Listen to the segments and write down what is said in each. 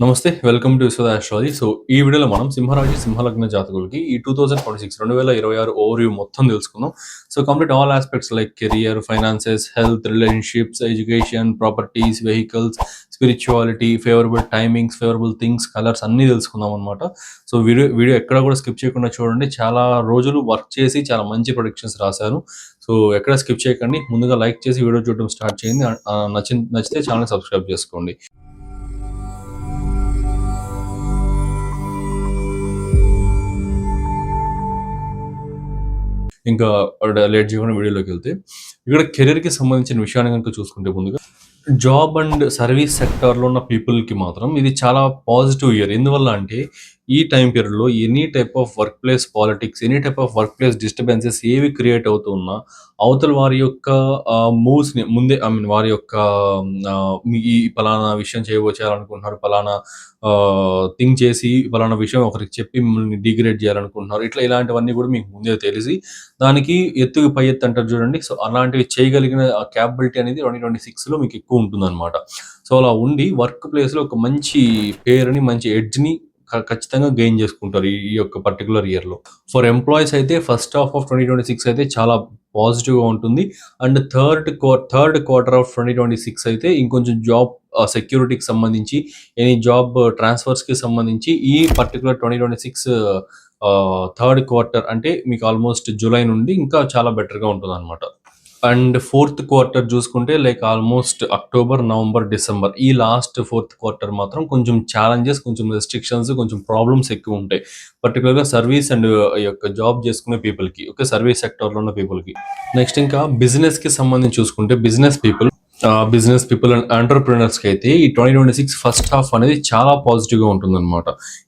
నమస్తే welcome to Vishwada astrology so ఈ వీడియోలో మనం సింహరాజు సింహలగ్న జాతకులకి ఈ టూ థౌసండ్ ట్వంటీ సిక్స్ రెండు వేల ఇరవై ఆరు ఓవర్ వ్యూ మొత్తం తెలుసుకుందాం. So complete all aspects like career finances health relationships education properties vehicles spirituality favourable timings favourable things colours అన్నీ తెలుసుకుందాం అనమాట సో వీడియో వీడియో ఎక్కడ కూడా స్కిప్ చేయకుండా చూడండి. చాలా రోజులు వర్క్ చేసి చాలా మంచి ప్రొడిక్షన్స్ రాశారు. సో ఎక్కడ స్కిప్ చేయకండి. ముందుగా లైక్ చేసి వీడియో చూడడం స్టార్ట్ చేయండి. నచ్చి నచ్చితే ఛానల్ సబ్స్క్రైబ్ చేసుకోండి. ఇంకా లేట్ చేయకుండా వీడియోలోకి వెళ్తే ఇక్కడ కెరీర్కి సంబంధించిన విషయాన్ని కనుక చూసుకుంటే ముందుగా జాబ్ అండ్ సర్వీస్ సెక్టార్లో ఉన్న పీపుల్కి మాత్రం ఇది చాలా పాజిటివ్ ఇయర్ ఎందువల్ల అంటే ఈ టైం పీరియడ్లో any type of work place politics any type of work place disturbances ఏవి క్రియేట్ అవుతున్నా అవతల వారి యొక్క మూవ్స్ని ముందే ఐ మీన్ వారి యొక్క మీ ఈ పలానా విషయం చేయబోచేయాలనుకుంటున్నారు పలానా థింక్ చేసి పలానా విషయం ఒకరికి చెప్పి మిమ్మల్ని డిగ్రేడ్ చేయాలనుకుంటున్నారు. ఇట్లా ఇలాంటివన్నీ కూడా మీకు ముందే తెలిసి దానికి ఎత్తుకు పై ఎత్తు అంటారు చూడండి. సో అలాంటివి చేయగలిగిన క్యాపబిలిటీ అనేది ట్వంటీ ట్వంటీ సిక్స్లో మీకు ఎక్కువ ఉంటుందన్నమాట. సో అలా ఉండి వర్క్ ప్లేస్లో ఒక మంచి పేరుని మంచి ఎడ్జ్ని ఖచ్చితంగా గెయిన్ చేసుకుంటారు ఈ యొక్క పర్టికులర్ ఇయర్లో ఫర్ ఎంప్లాయీస్ అయితే first half of twenty twenty six అయితే చాలా పాజిటివ్గా ఉంటుంది. And third third quarter of twenty twenty six అయితే ఇంకొంచెం జాబ్ సెక్యూరిటీకి సంబంధించి ఎనీ జాబ్ ట్రాన్స్ఫర్స్కి సంబంధించి ఈ particular twenty twenty six third quarter అంటే మీకు ఆల్మోస్ట్ జూలై నుండి ఇంకా చాలా బెటర్గా ఉంటుంది అనమాట అండ్ ఫోర్త్ క్వార్టర్ చూసుకుంటే like almost October November December ఈ లాస్ట్ ఫోర్త్ క్వార్టర్ మాత్రం కొంచెం ఛాలెంజెస్ కొంచెం రెస్ట్రిక్షన్స్ కొంచెం ప్రాబ్లమ్స్ ఎక్కువ ఉంటాయి. పర్టికులర్గా సర్వీస్ అండ్ యొక్క జాబ్ చేసుకునే పీపుల్కి ఓకే సర్వీస్ సెక్టర్లో ఉన్న పీపుల్కి నెక్స్ట్ ఇంకా బిజినెస్కి సంబంధించి చూసుకుంటే business people business people and ఎంటర్ప్రినర్స్కి అయితే ఈ twenty twenty six first half అనేది చాలా పాజిటివ్గా ఉంటుందన్నమాట.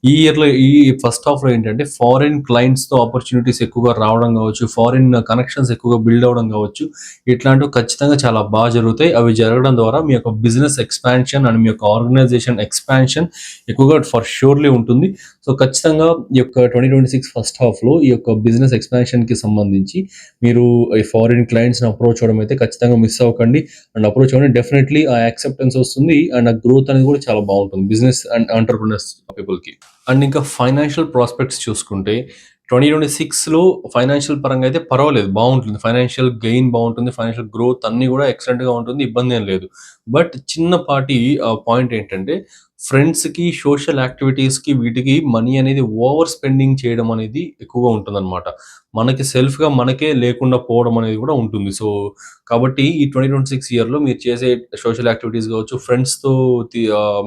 ఈ ఇయర్లో ఈ ఫస్ట్ హాఫ్లో ఏంటంటే ఫారిన్ క్లయింట్స్తో ఆపర్చునిటీస్ ఎక్కువగా రావడం కావచ్చు ఫారిన్ కనెక్షన్స్ ఎక్కువగా బిల్డ్ అవ్వడం కావచ్చు ఇట్లాంటివి ఖచ్చితంగా చాలా బాగా జరుగుతాయి. అవి జరగడం ద్వారా మీ యొక్క బిజినెస్ ఎక్స్పాన్షన్ అండ్ మీ యొక్క ఆర్గనైజేషన్ ఎక్స్పాన్షన్ ఎక్కువగా ఫర్ షూర్లీ ఉంటుంది. సో ఖచ్చితంగా ఈ యొక్క ట్వంటీ ట్వంటీ సిక్స్ ఫస్ట్ హాఫ్లో ఈ యొక్క బిజినెస్ ఎక్స్పాన్షన్కి సంబంధించి మీరు ఈ ఫారిన్ క్లయింట్స్ని అప్రోచ్ అవ్వడం అయితే ఖచ్చితంగా మిస్ అవ్వకండి. అండ్ అప్రోచ్ అవ్వండి డెఫినెట్లీ ఆ యాక్సెప్టెన్స్ వస్తుంది. అండ్ ఆ గ్రోత్ అనేది కూడా చాలా బాగుంటుంది. బిజినెస్ అండ్ ఆంటర్ప్రినర్స్ పీపుల్కి అండ్ ఇంకా ఫైనాన్షియల్ ప్రాస్పెక్ట్స్ చూసుకుంటే ట్వంటీ ట్వంటీ సిక్స్లో ఫైనాన్షియల్ పరంగా అయితే పర్వాలేదు బాగుంటుంది. ఫైనాన్షియల్ గెయిన్ బాగుంటుంది ఫైనాన్షియల్ గ్రోత్ అన్నీ కూడా ఎక్సలెంట్గా ఉంటుంది ఇబ్బంది ఏం లేదు. బట్ చిన్నపాటి పాయింట్ ఏంటంటే ఫ్రెండ్స్కి సోషల్ యాక్టివిటీస్కి వీటికి మనీ అనేది ఓవర్ స్పెండింగ్ చేయడం అనేది ఎక్కువగా ఉంటుందన్నమాట. మనకి సెల్ఫ్గా మనకే లేకుండా పోవడం అనేది కూడా ఉంటుంది. సో కాబట్టి ఈ ట్వంటీ ట్వంటీ సిక్స్ ఇయర్లో మీరు చేసే సోషల్ యాక్టివిటీస్ కావచ్చు ఫ్రెండ్స్తో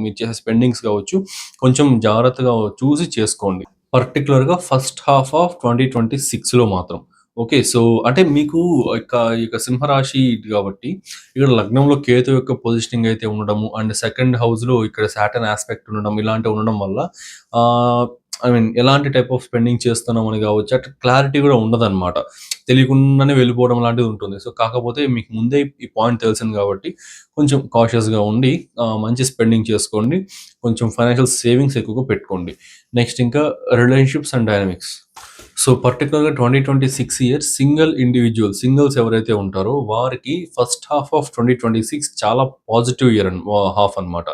మీరు చేసే స్పెండింగ్స్ కావచ్చు కొంచెం జాగ్రత్తగా చూసి చేసుకోండి. పర్టికులర్గా first half of twenty twenty సిక్స్లో మాత్రం. ఓకే సో అంటే మీకు ఇక ఇక సింహరాశి కాబట్టి ఇక్కడ లగ్నంలో కేతు యొక్క పొజిషనింగ్ అయితే ఉండడము అండ్ సెకండ్ హౌస్లో ఇక్కడ సాటన్ ఆస్పెక్ట్ ఉండడం ఇలాంటివి ఉండడం వల్ల ఐ మీన్ ఎలాంటి టైప్ ఆఫ్ స్పెండింగ్ చేస్తున్నాం అని కావచ్చు అట్లా క్లారిటీ కూడా ఉండదన్నమాట. తెలియకుండానే వెళ్ళిపోవడం లాంటిది ఉంటుంది. సో కాకపోతే మీకు ముందే ఈ పాయింట్ తెలిసింది కాబట్టి కొంచెం కాషియస్గా ఉండి మంచి స్పెండింగ్ చేసుకోండి. కొంచెం ఫైనాన్షియల్ సేవింగ్స్ ఎక్కువగా పెట్టుకోండి. నెక్స్ట్ ఇంకా రిలేషన్షిప్స్ అండ్ డైనమిక్స్ సో పర్టికులర్గా twenty twenty six years single individual singles ఎవరైతే ఉంటారో వారికి first half of twenty twenty six చాలా పాజిటివ్ ఇయర్ హాఫ్ అన్నమాట.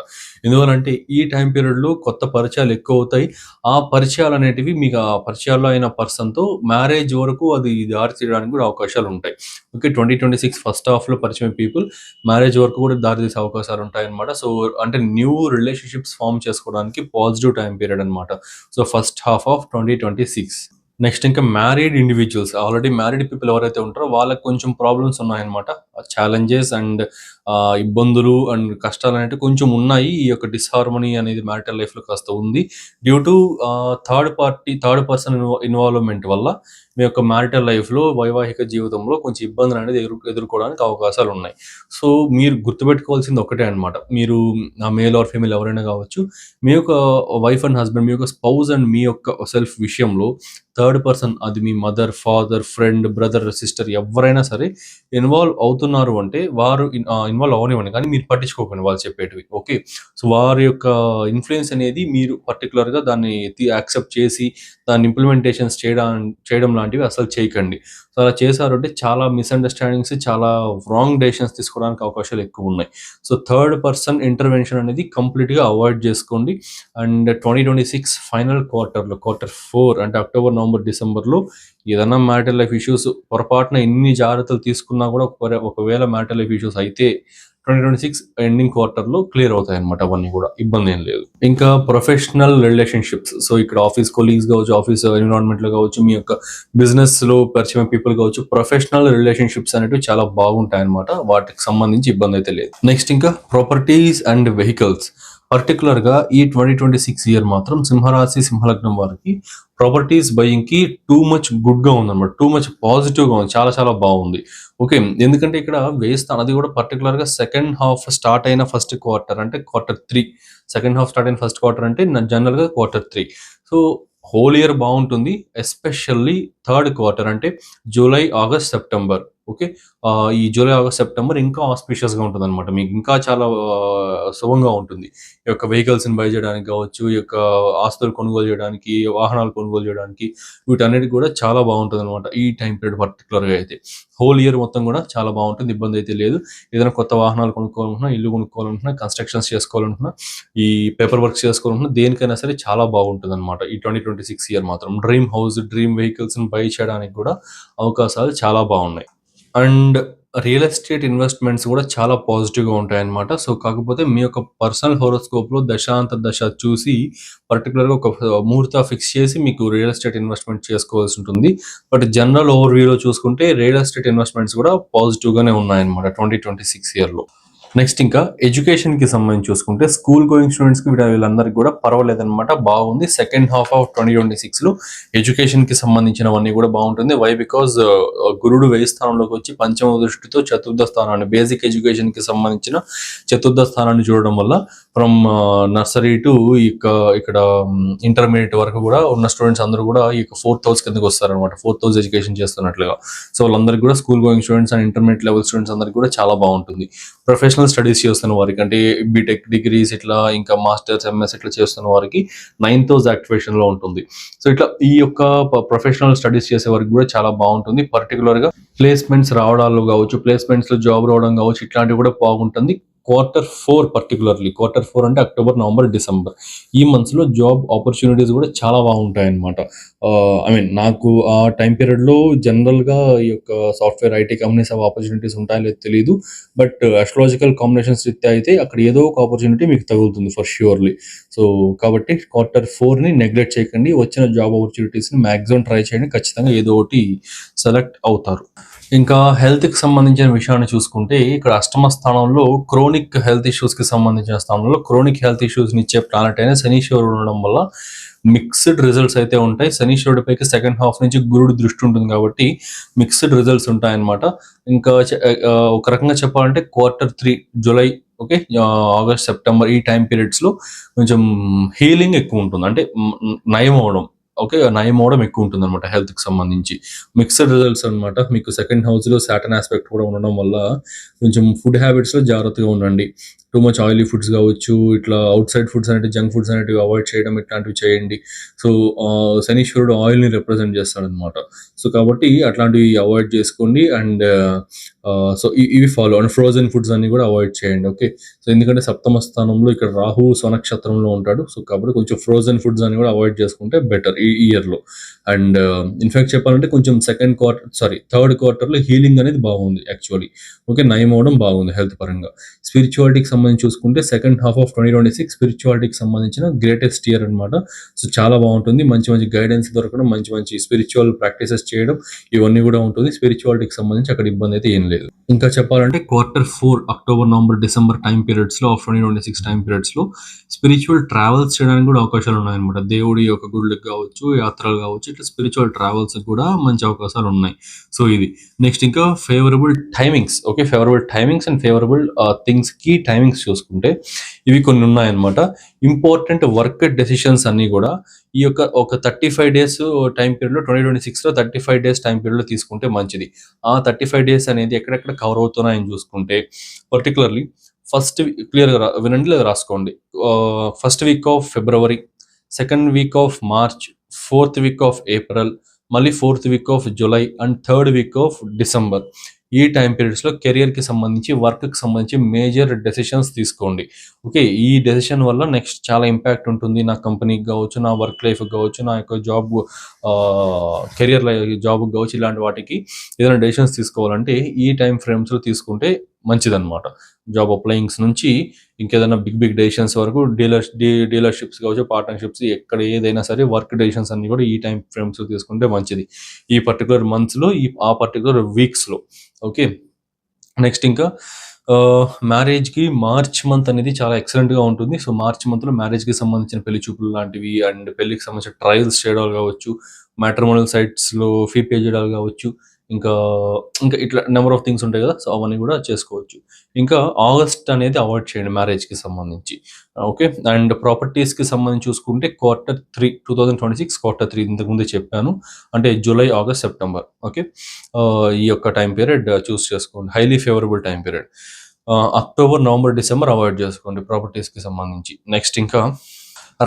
ఎందువలంటే ఈ టైం పీరియడ్లో కొత్త పరిచయాలు ఎక్కువ అవుతాయి. ఆ పరిచయాలు అనేటివి మీకు ఆ పరిచయాల్లో అయిన పర్సన్తో మ్యారేజ్ వరకు అది దారి తీయడానికి కూడా అవకాశాలు ఉంటాయి. Okay twenty twenty six first హాఫ్లో పరిచయం పీపుల్ మ్యారేజ్ వరకు కూడా దారి తీసే అవకాశాలు ఉంటాయి అనమాట సో అంటే న్యూ రిలేషన్షిప్స్ ఫామ్ చేసుకోవడానికి పాజిటివ్ టైం పీరియడ్ అనమాట so first half of twenty twenty six next ఇంకా married individuals already married people ఎవరైతే ఉంటారో వాళ్ళకి కొంచెం ప్రాబ్లమ్స్ ఉన్నాయన్నమాట. ఛాలెంజెస్ అండ్ ఇబ్బందులు అండ్ కష్టాలు అనేవి కొంచెం ఉన్నాయి. ఈ యొక్క డిస్హార్మనీ అనేది మ్యారిటల్ లైఫ్లో కాస్త ఉంది. Due to third party third person involvement వల్ల మీ యొక్క మ్యారిటల్ లైఫ్లో వైవాహిక జీవితంలో కొంచెం ఇబ్బందులు అనేది ఎదురు ఎదుర్కోవడానికి అవకాశాలు ఉన్నాయి. సో మీరు గుర్తుపెట్టుకోవాల్సింది ఒకటే అన్నమాట. మీరు మేల్ ఆర్ ఫీమేల్ ఎవరైనా కావచ్చు మీ యొక్క వైఫ్ అండ్ హస్బెండ్ మీ యొక్క స్పౌజ్ అండ్ మీ యొక్క సెల్ఫ్ విషయంలో థర్డ్ పర్సన్ అది మీ mother father friend brother sister ఎవరైనా సరే ఇన్వాల్వ్ అవుతున్నారు అంటే వారు ఇన్వాల్వ్ అవనివ్వండి కానీ మీరు పట్టించుకోకండి వాళ్ళు చెప్పేటివి. ఓకే సో వారి యొక్క ఇన్ఫ్లుయెన్స్ అనేది మీరు పర్టికులర్గా దాన్ని యాక్సెప్ట్ చేసి దాన్ని ఇంప్లిమెంటేషన్స్ చేయడం చేయడం లాంటివి అసలు చేయకండి. సో అలా చేశారంటే చాలా మిస్అండర్స్టాండింగ్స్ చాలా రాంగ్ డెసిషన్స్ తీసుకోవడానికి అవకాశాలు ఎక్కువ ఉన్నాయి. సో థర్డ్ పర్సన్ ఇంటర్వెన్షన్ అనేది కంప్లీట్గా అవాయిడ్ చేసుకోండి. And twenty twenty six final క్వార్టర్లో క్వార్టర్ ఫోర్ అంటే అక్టోబర్ నవంబర్ డిసెంబర్లో ఏదైనా మ్యాటర్ లైఫ్ ఇష్యూస్ పొరపాటున ఎన్ని జాగ్రత్తలు తీసుకున్నా కూడా ఒకవేళ- మ్యాటర్ లైఫ్ ఇష్యూస్ అయితే ట్వంటీ ట్వంటీ సిక్స్ ఎండింగ్ క్వార్టర్లో క్లియర్ అవుతాయి అనమాట అవన్నీ కూడా. ఇబ్బంది ఏం లేదు. ఇంకా ప్రొఫెషనల్ రిలేషన్షిప్స్. సో ఇక్కడ ఆఫీస్ కొలీగ్స్ కావచ్చు ఆఫీస్ ఎన్విరాన్మెంట్లో కావచ్చు మీ యొక్క బిజినెస్లో పరిచయం పీపుల్ కావచ్చు ప్రొఫెషనల్ రిలేషన్షిప్స్ అనేవి చాలా బాగుంటాయి అనమాట వాటికి సంబంధించి ఇబ్బంది అయితే లేదు. నెక్స్ట్ ఇంకా ప్రాపర్టీస్ అండ్ వెహికల్స్. పర్టికులర్గా ఈ ట్వంటీ ట్వంటీ సిక్స్ ఇయర్ మాత్రం సింహరాశి సింహలగ్నం వారికి ప్రాపర్టీస్ బయింగ్కి టూ మచ్ గుడ్గా ఉందన్నమాట. టూ మచ్ పాజిటివ్గా ఉంది. చాలా చాలా బాగుంది. ఓకే ఎందుకంటే ఇక్కడ వేస్తాను అది కూడా పర్టికులర్గా సెకండ్ హాఫ్ స్టార్ట్ అయిన ఫస్ట్ క్వార్టర్ అంటే quarter three second half start అయిన ఫస్ట్ క్వార్టర్ అంటే జనరల్గా quarter three so whole year బాగుంటుంది. ఎస్పెషల్లీ థర్డ్ క్వార్టర్ అంటే జూలై ఆగస్ట్ సెప్టెంబర్ ఓకే? ఈ జూలై ఆగస్ట్ సెప్టెంబర్ ఇంకా ఆస్పిషియస్గా ఉంటుంది అనమాట మీకు ఇంకా చాలా శుభంగా సుభంగా ఉంటుంది. ఈ యొక్క వెహికల్స్ని బై చేయడానికి కావచ్చు ఈ యొక్క ఆస్తులు కొనుగోలు చేయడానికి వాహనాలు కొనుగోలు చేయడానికి వీటన్నిటికి కూడా చాలా బాగుంటుంది అనమాట ఈ టైం పీరియడ్ పర్టికులర్గా అయితే. హోల్ ఇయర్ మొత్తం కూడా చాలా బాగుంటుంది. ఇబ్బంది అయితే లేదు. ఏదైనా కొత్త వాహనాలు కొనుక్కోవాలనుకున్నా ఇల్లు కొనుక్కోవాలనుకున్నా కన్స్ట్రక్షన్స్ చేసుకోవాలనుకున్నా ఈ పేపర్ వర్క్ చేసుకోవాలనుకున్నా దేనికైనా సరే చాలా బాగుంటుంది అనమాట ఈ ట్వంటీ ట్వంటీ సిక్స్ ఇయర్ మాత్రం. Dream house dream vehicles buy చేయడానికి కూడా అవకాశాలు చాలా బాగున్నాయి. అండ్ రియల్ ఎస్టేట్ ఇన్వెస్ట్మెంట్స్ కూడా చాలా పాజిటివ్గా ఉంటాయి అన్నమాట సో కాకపోతే మీ యొక్క పర్సనల్ హోరోస్కోప్లో దశాంత దశ చూసి పర్టికులర్గా ఒక ముహూర్త ఫిక్స్ చేసి మీకు రియల్ ఎస్టేట్ ఇన్వెస్ట్మెంట్ చేసుకోవాల్సి ఉంటుంది. బట్ జనరల్ ఓవర్ వ్యూలో చూసుకుంటే రియల్ ఎస్టేట్ ఇన్వెస్ట్మెంట్స్ కూడా పాజిటివ్గానే ఉన్నాయన్నమాట ట్వంటీ ట్వంటీ సిక్స్ ఇయర్లో. నెక్స్ట్ ఇంకా ఎడ్యుకేషన్కి సంబంధించి చూసుకుంటే స్కూల్ గోయింగ్ స్టూడెంట్స్కి వీళ్ళందరికీ కూడా పర్వాలేదన్నమాట బాగుంది. Second half of twenty twenty సిక్స్లో ఎడ్యుకేషన్కి సంబంధించినవన్నీ కూడా బాగుంటుంది. వై బికాజ్ గురుడు వెయ్యి స్థానంలోకి వచ్చి పంచమ దృష్టితో చతుర్థ స్థానాన్ని బేసిక్ ఎడ్యుకేషన్కి సంబంధించిన చతుర్థ స్థానాన్ని చూడడం వల్ల ఫ్రమ్ నర్సరీ టు ఇక ఇక్కడ ఇంటర్మీడియట్ వరకు కూడా ఉన్న స్టూడెంట్స్ అందరూ కూడా ఈ ఫోర్త్ హౌస్ కిందకి వస్తారనమాట ఫోర్త్ హౌస్ ఎడ్యుకేషన్ చేస్తున్నట్లుగా. సో వాళ్ళందరికీ కూడా school going students and intermediate level students అందరికీ కూడా చాలా బాగుంటుంది. ప్రొఫెషనల్ స్టడీస్ చేస్తున్న వారికి అంటే బీటెక్ డిగ్రీస్ ఇట్లా ఇంకా మాస్టర్స్ ఎంఎస్ ఇట్లా చేస్తున్న వారికి నైన్త్ హౌస్ యాక్టివేషన్లో ఉంటుంది. సో ఇట్లా ఈ యొక్క ప్రొఫెషనల్ స్టడీస్ చేసే వారికి కూడా చాలా బాగుంటుంది. పర్టికులర్గా ప్లేస్మెంట్స్ రావడాలు కావచ్చు ప్లేస్మెంట్స్లో జాబ్ రావడం కావచ్చు ఇట్లాంటివి కూడా బాగుంటుంది. Quarter four particularly quarter four అంటే అక్టోబర్ నవంబర్ డిసెంబర్ ఈ మంత్స్లో జాబ్ ఆపర్చునిటీస్ కూడా చాలా బాగుంటాయన్నమాట. ఐ మీన్ నాకు ఆ టైం పీరియడ్లో జనరల్గా ఈ యొక్క సాఫ్ట్వేర్ ఐటీ కంపెనీస్ అవి ఆపర్చునిటీస్ ఉంటాయో లేదో తెలియదు బట్ అస్ట్రాలజికల్ కాంబినేషన్స్ రీత్యా అయితే అక్కడ ఏదో ఒక ఆపర్చునిటీ మీకు తగులుతుంది ఫర్ ష్యూర్లీ సో కాబట్టి క్వార్టర్ ఫోర్ని నెగ్లెక్ట్ చేయకండి. వచ్చిన జాబ్ ఆపర్చునిటీస్ని మాక్సిమం ట్రై చేయండి. ఖచ్చితంగా ఏదో ఒకటి సెలెక్ట్ అవుతారు. ఇంకా హెల్త్కి సంబంధించిన విషయాన్ని చూసుకుంటే ఇక్కడ అష్టమ స్థానంలో క్రోనిక్ హెల్త్ ఇష్యూస్కి సంబంధించిన స్థానంలో క్రోనిక్ హెల్త్ ఇష్యూస్ ఇచ్చే ప్లానెట్ అయినా శనీశ్వరుడు ఉండడం వల్ల మిక్స్డ్ రిజల్ట్స్ అయితే ఉంటాయి. శనీశ్వరుడి పైకి సెకండ్ హాఫ్ నుంచి గురుడు దృష్టి ఉంటుంది కాబట్టి మిక్స్డ్ రిజల్ట్స్ ఉంటాయన్నమాట. ఇంకా ఒక రకంగా చెప్పాలంటే quarter three July okay August September ఈ టైం పీరియడ్స్లో కొంచెం హీలింగ్ ఎక్కువ ఉంటుంది. అంటే నయం అవడం ఓకే నయం అవడం ఎక్కువ ఉంటుంది అనమాట హెల్త్కి సంబంధించి. మిక్స్డ్ రిజల్ట్స్ అన్నమాట. మీకు సెకండ్ హౌస్లో సాటన్ ఆస్పెక్ట్ కూడా ఉండడం వల్ల కొంచెం ఫుడ్ హ్యాబిట్స్లో జాగ్రత్తగా ఉండండి. టూ మచ్ ఆయిలీ ఫుడ్స్ కావచ్చు ఇట్లా అవుట్ సైడ్ ఫుడ్స్ అనేవి జంక్ ఫుడ్స్ అనేవి అవాయిడ్ చేయడం ఇట్లాంటివి చేయండి. సో శనీశ్వరుడు ఆయిల్ని రిప్రజెంట్ చేస్తాడు అనమాట సో కాబట్టి అట్లాంటివి అవాయిడ్ చేసుకోండి అండ్ సో ఇవి ఫాలో అండ్ ఫ్రోజన్ ఫుడ్స్ అన్ని కూడా అవాయిడ్ చేయండి ఓకే సో ఎందుకంటే సప్తమ స్థానంలో ఇక్కడ రాహు స్వనక్షత్రంలో ఉంటాడు. సో కాబట్టి కొంచెం ఫ్రోజన్ ఫుడ్స్ అని కూడా అవాయిడ్ చేసుకుంటే బెటర్ ఈ ఇయర్లో. అండ్ ఇన్ఫాక్ట్ చెప్పాలంటే కొంచెం సెకండ్ క్వార్టర్ సారీ థర్డ్ క్వార్టర్లో హీలింగ్ అనేది బాగుంది యాక్చువల్లీ ఓకే నయం అవడం బాగుంది హెల్త్ పరంగా. స్పిరిచువాలిటీకి సంబంధించి చూసుకుంటే second half of twenty twenty six స్పిరిచువాలిటీకి సంబంధించిన గ్రేటెస్ట్ ఇయర్ అనమాట సో చాలా బాగుంటుంది. మంచి మంచి గైడెన్స్ దొరకడం మంచి మంచి స్పిరిచువల్ ప్రాక్టీసెస్ చేయడం ఇవన్నీ కూడా ఉంటుంది. స్పిరిచువాలిటీకి సంబంధించి అక్కడ ఇబ్బంది అయితే ఏం లేదు. ఇంకా చెప్పాలంటే quarter four October November December time పీరియడ్స్లో of twenty twenty six time పీరియడ్స్లో spiritual travels చేయడానికి కూడా అవకాశాలు ఉన్నాయన్నమాట. దేవుడి యొక్క గుళ్ళకి కావచ్చు యాత్రలు కావచ్చు ఇట్లా స్పిరిచువల్ ట్రావెల్స్ కూడా మంచి అవకాశాలు ఉన్నాయి. సో ఇది. నెక్స్ట్ ఇంకా favourable timings okay favourable timings and favourable థింగ్స్కి timings timings చూసుకుంటే ఇవి కొన్ని ఉన్నాయన్నమాట. ఇంపార్టెంట్ వర్క్ డెసిషన్స్ అన్నీ కూడా ఈ యొక్క ఒక థర్టీ ఫైవ్ డేస్ టైం పీరియడ్లో ట్వంటీ ట్వంటీ సిక్స్లో థర్టీ ఫైవ్ డేస్ టైం పీరియడ్లో తీసుకుంటే మంచిది. ఆ థర్టీ ఫైవ్ డేస్ అనేది ఎక్కడెక్కడ కవర్ అవుతున్నాయని చూసుకుంటే పర్టికులర్లీ ఫస్ట్ క్లియర్గా వినండి లేదా రాసుకోండి. First week of February second week of March fourth week of April మళ్ళీ fourth week of July and third week of December. ఈ టైం పీరియడ్స్లో కెరియర్కి సంబంధించి వర్క్కి సంబంధించి మేజర్ డెసిషన్స్ తీసుకోండి. ఓకే ఈ డెసిషన్ వల్ల నెక్స్ట్ చాలా ఇంపాక్ట్ ఉంటుంది. నా కంపెనీకి కావచ్చు నా వర్క్ లైఫ్కి కావచ్చు నా యొక్క జాబ్ కెరియర్ జాబ్కి కావచ్చు ఇలాంటి వాటికి ఏదైనా డెసిషన్స్ తీసుకోవాలంటే ఈ టైం ఫ్రేమ్స్లో తీసుకుంటే మంచిదన్నమాట. జాబ్ అప్లయింగ్స్ నుంచి ఇంకేదైనా బిగ్ బిగ్ డెసిషన్స్ వరకు డీలర్ డీలర్షిప్స్ కావచ్చు పార్ట్నర్షిప్స్ ఎక్కడ ఏదైనా సరే వర్క్ డెసిషన్స్ అన్ని కూడా ఈ టైం ఫ్రేమ్స్ తీసుకుంటే మంచిది. ఈ పర్టికులర్ మంత్స్లో ఈ ఆ పర్టికులర్ వీక్స్లో ఓకే నెక్స్ట్ ఇంకా మ్యారేజ్కి మార్చ్ మంత్ అనేది చాలా ఎక్సలెంట్గా ఉంటుంది. సో మార్చ్ మంత్లో మ్యారేజ్కి సంబంధించిన పెళ్ళి చూపులు లాంటివి అండ్ పెళ్ళికి సంబంధించిన ట్రయల్స్ చేయడాలు కావచ్చు మ్యాట్రిమోనల్ సైట్స్లో ఫీ పే చేయడాలు కావచ్చు ఇంకా ఇంకా ఇట్లా నెంబర్ ఆఫ్ థింగ్స్ ఉంటాయి కదా సో అవన్నీ కూడా చేసుకోవచ్చు. ఇంకా ఆగస్ట్ అనేది అవాయిడ్ చేయండి మ్యారేజ్కి సంబంధించి. ఓకే? అండ్ ప్రాపర్టీస్కి సంబంధించి చూసుకుంటే quarter three two thousand twenty six quarter three ఇంతకుముందే చెప్పాను. అంటే జూలై ఆగస్ట్ సెప్టెంబర్ ఓకే? ఈ యొక్క టైం పీరియడ్ చూస్ చేసుకోండి. Highly favourable time period October November December avoid చేసుకోండి ప్రాపర్టీస్కి సంబంధించి. నెక్స్ట్ ఇంకా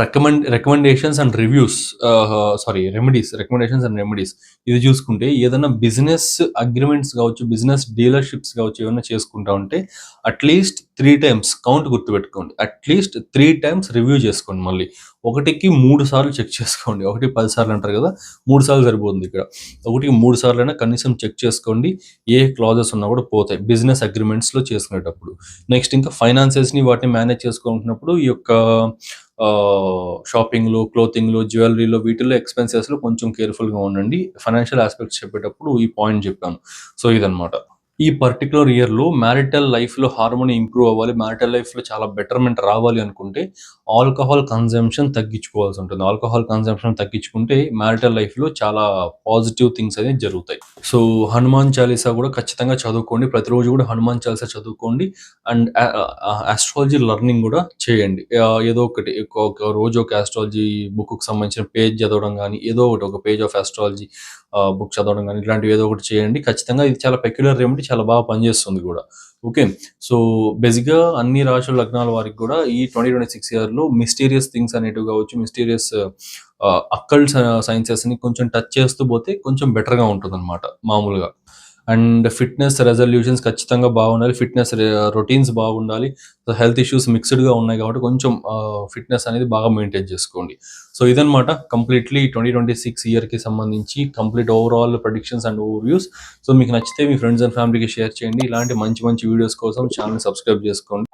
recommend recommendations and reviews sorry remedies recommendations and remedies ఇది చూసుకుంటే ఏదైనా బిజినెస్ అగ్రిమెంట్స్ కావచ్చు బిజినెస్ డీలర్షిప్స్ కావచ్చు ఏమైనా చేసుకుంటా ఉంటే at least three times count గుర్తుపెట్టుకోండి. At least three times review చేసుకోండి మళ్ళీ. ఒకటికి మూడు సార్లు చెక్ చేసుకోండి. ఒకటి పది సార్లు అంటారు కదా మూడు సార్లు సరిపోతుంది ఇక్కడ. ఒకటికి మూడు సార్లు అయినా కనీసం చెక్ చేసుకోండి. ఏ క్లాజెస్ ఉన్నా కూడా పోతాయి. బిజినెస్ అగ్రిమెంట్స్లో చేసుకునేటప్పుడు. నెక్స్ట్ ఇంకా ఫైనాన్సెస్ని వాటిని మేనేజ్ చేసుకుంటున్నప్పుడు ఈ యొక్క షాపింగ్లో క్లోతింగ్లో జ్యువెలరీలో వీటిల్లో ఎక్స్పెన్సెస్లో కొంచెం కేర్ఫుల్గా ఉండండి. ఫైనాన్షియల్ ఆస్పెక్ట్స్ చెప్పేటప్పుడు ఈ పాయింట్ చెప్పాను. సో ఇదనమాట ఈ పర్టికులర్ ఇయర్లో మ్యారిటల్ లైఫ్లో హార్మోని ఇంప్రూవ్ అవ్వాలి మ్యారిటల్ లైఫ్లో చాలా బెటర్మెంట్ రావాలి అనుకుంటే ఆల్కహాల్ కన్జంప్షన్ తగ్గించుకోవాల్సి ఉంటుంది. ఆల్కహాల్ కన్జంప్షన్ తగ్గించుకుంటే మ్యారిటల్ లైఫ్లో చాలా పాజిటివ్ థింగ్స్ అనేది జరుగుతాయి. సో హనుమాన్ చాలీసా కూడా ఖచ్చితంగా చదువుకోండి. ప్రతిరోజు కూడా హనుమాన్ చాలీసా చదువుకోండి. అండ్ ఆస్ట్రాలజీ లెర్నింగ్ కూడా చేయండి. ఏదో ఒకటి ఒక- రోజు ఒక ఆస్ట్రాలజీ బుక్కు సంబంధించిన పేజ్ చదవడం కానీ ఏదో ఒకటి ఒక పేజ్ ఆఫ్ ఆస్ట్రాలజీ బుక్ చదవడం కానీ ఇలాంటివి ఏదో ఒకటి చేయండి. ఖచ్చితంగా ఇది చాలా పెక్యులర్ రెమెడీ చాలా బాగా పనిచేస్తుంది కూడా. ఓకే. సో బేసిక్గా అన్ని రాశుల లగ్నాల వారికి కూడా ఈ ట్వంటీ ట్వంటీ సిక్స్ ఇయర్లో మిస్టీరియస్ థింగ్స్ అనేటివి కావచ్చు మిస్టీరియస్ అక్కల్ సైన్సెస్ని కొంచెం టచ్ చేస్తూ పోతే కొంచెం బెటర్గా ఉంటుంది అనమాట మామూలుగా. అండ్ ఫిట్నెస్ రెజల్యూషన్స్ ఖచ్చితంగా బాగుండాలి. ఫిట్నెస్ రొటీన్స్ బాగుండాలి. హెల్త్ ఇష్యూస్ మిక్స్డ్గా ఉన్నాయి కాబట్టి కొంచెం ఫిట్నెస్ అనేది బాగా మెయింటైన్ చేసుకోండి. సో ఇదనమాట కంప్లీట్లీ ట్వంటీ ట్వంటీ సిక్స్ ఇయర్కి సంబంధించి complete overall predictions and overviews so మీకు నచ్చితే మీ ఫ్రెండ్స్ అండ్ ఫ్యామిలీకి షేర్ చేయండి. ఇలాంటి మంచి మంచి వీడియోస్ కోసం ఛానల్ సబ్స్క్రైబ్ చేసుకోండి.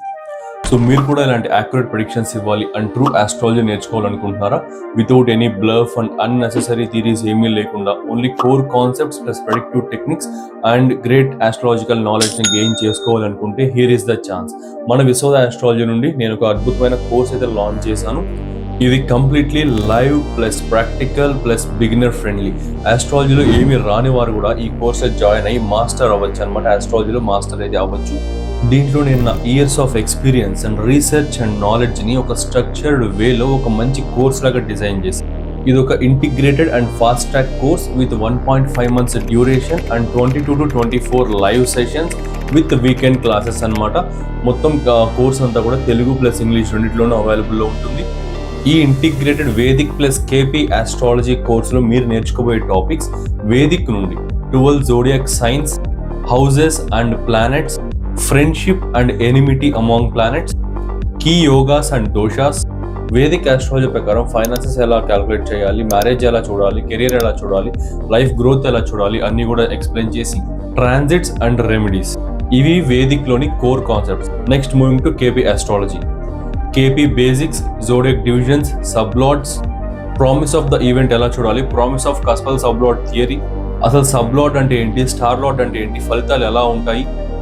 సో మీరు కూడా ఇలాంటి యాక్యురేట్ ప్రొడిక్షన్స్ ఇవ్వాలి and true astrology నేర్చుకోవాలనుకుంటున్నారా? Without any bluff and unnecessary theories ఏమీ లేకుండా only core concepts plus predictive techniques and great astrological నాలెడ్జ్ని గెయిన్ చేసుకోవాలనుకుంటే హియర్ ఇస్ ద ఛాన్స్ మన విశ్వద ఆస్ట్రాలజీ నుండి నేను ఒక అద్భుతమైన కోర్స్ అయితే లాంచ్ చేశాను. ఇది completely live plus practical plus beginner friendly ఆస్ట్రాలజీలో ఏమి రాని వారు కూడా ఈ కోర్స్ జాయిన్ అయ్యి మాస్టర్ అవ్వచ్చు అనమాట ఆస్ట్రాలజీలో మాస్టర్ అయితే అవ్వచ్చు. దీంట్లో నేను నా years of experience and research and నాలెడ్జ్ని ఒక స్ట్రక్చర్డ్ వేలో ఒక మంచి కోర్స్ లాగా డిజైన్ చేశాను ఇది ఒక integrated and fast track course with one point five months duration and twenty two to twenty four live sessions with weekend classes అన్నమాట. మొత్తం కోర్స్ అంతా కూడా తెలుగు ప్లస్ ఇంగ్లీష్ రెండింటిలోనూ అవైలబుల్లో ఉంటుంది. ఈ integrated Vedic plus KP astrology కోర్సులో మీరు నేర్చుకోబోయే టాపిక్స్ వేదిక్ నుండి twelve zodiac signs houses and planets friendship and enmity among planets key yogas and doshas Vedic astrology ప్రకారం ఫైనాన్సెస్ ఎలా క్యాలిక్యులేట్ చేయాలి మ్యారేజ్ ఎలా చూడాలి కెరీర్ ఎలా చూడాలి లైఫ్ గ్రోత్ ఎలా చూడాలి అన్ని కూడా ఎక్స్ప్లెయిన్ చేసి ట్రాన్సిట్స్ అండ్ రెమెడీస్ ఇవి వేదిక్లోని core concepts next moving to KP astrology KP basics zodiac divisions sublords promise of the event ఎలా చూడాలి promise of cuspal sublord theory అసలు సబ్లాట్ అంటే ఏంటి స్టార్లాట్ అంటే ఏంటి ఫలితాలు ఎలా ఉంటాయి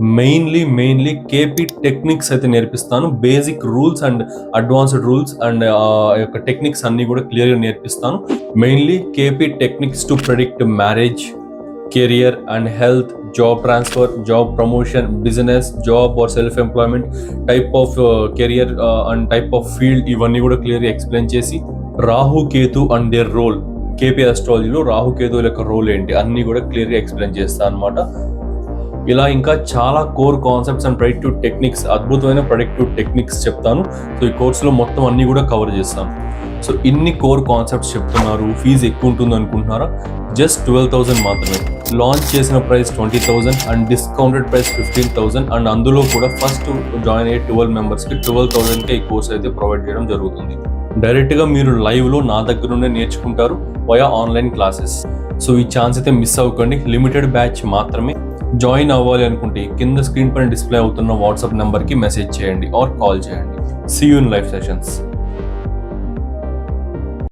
మెయిన్లీ మెయిన్లీ కేపీ టెక్నిక్స్ అయితే నేర్పిస్తాను. Basic rules and advanced rules and యొక్క టెక్నిక్స్ అన్నీ కూడా క్లియర్గా నేర్పిస్తాను. Mainly KP techniques to predict marriage career and health job transfer job promotion business job or self employment type of career and type of field ఇవన్నీ కూడా క్లియర్గా explain చేసి Rahu Ketu and their role KP అస్ట్రాలజీలో రాహుకేతువుల యొక్క role ఏంటి అన్నీ కూడా క్లియర్గా ఎక్స్ప్లెయిన్ చేస్తాను అనమాట ఇలా ఇంకా చాలా core concepts and productive techniques అద్భుతమైన ప్రొడక్టివ్ టెక్నిక్స్ చెప్తాను. సో ఈ కోర్సులో మొత్తం అన్ని కూడా కవర్ చేస్తాను. సో ఇన్ని కోర్ కాన్సెప్ట్స్ చెప్తున్నారు. ఫీజు ఎక్కువ ఉంటుంది అనుకుంటున్నారా? జస్ట్ ట్వెల్వ్ థౌసండ్ మాత్రమే. లాంచ్ చేసిన price twenty thousand and discounted price fifteen thousand and అందులో కూడా ఫస్ట్ జాయిన్ అయ్యే ట్వెల్వ్ మెంబర్స్కి ట్వెల్వ్ థౌసండ్కే ఈ కోర్స్ అయితే ప్రొవైడ్ చేయడం జరుగుతుంది. డైరెక్ట్గా మీరు లైవ్లో నా దగ్గర నుండే నేర్చుకుంటారు వయా ఆన్లైన్ క్లాసెస్ సో ఈ ఛాన్స్ అయితే మిస్ అవ్వకండి. లిమిటెడ్ బ్యాచ్ మాత్రమే. జాయిన్ అవ్వాలి అనుకుంటే కింద స్క్రీన్ పైన డిస్ప్లే అవుతున్న వాట్సాప్ నెంబర్కి మెసేజ్ చేయండి ఆర్ కాల్ చేయండి. See you in life sessions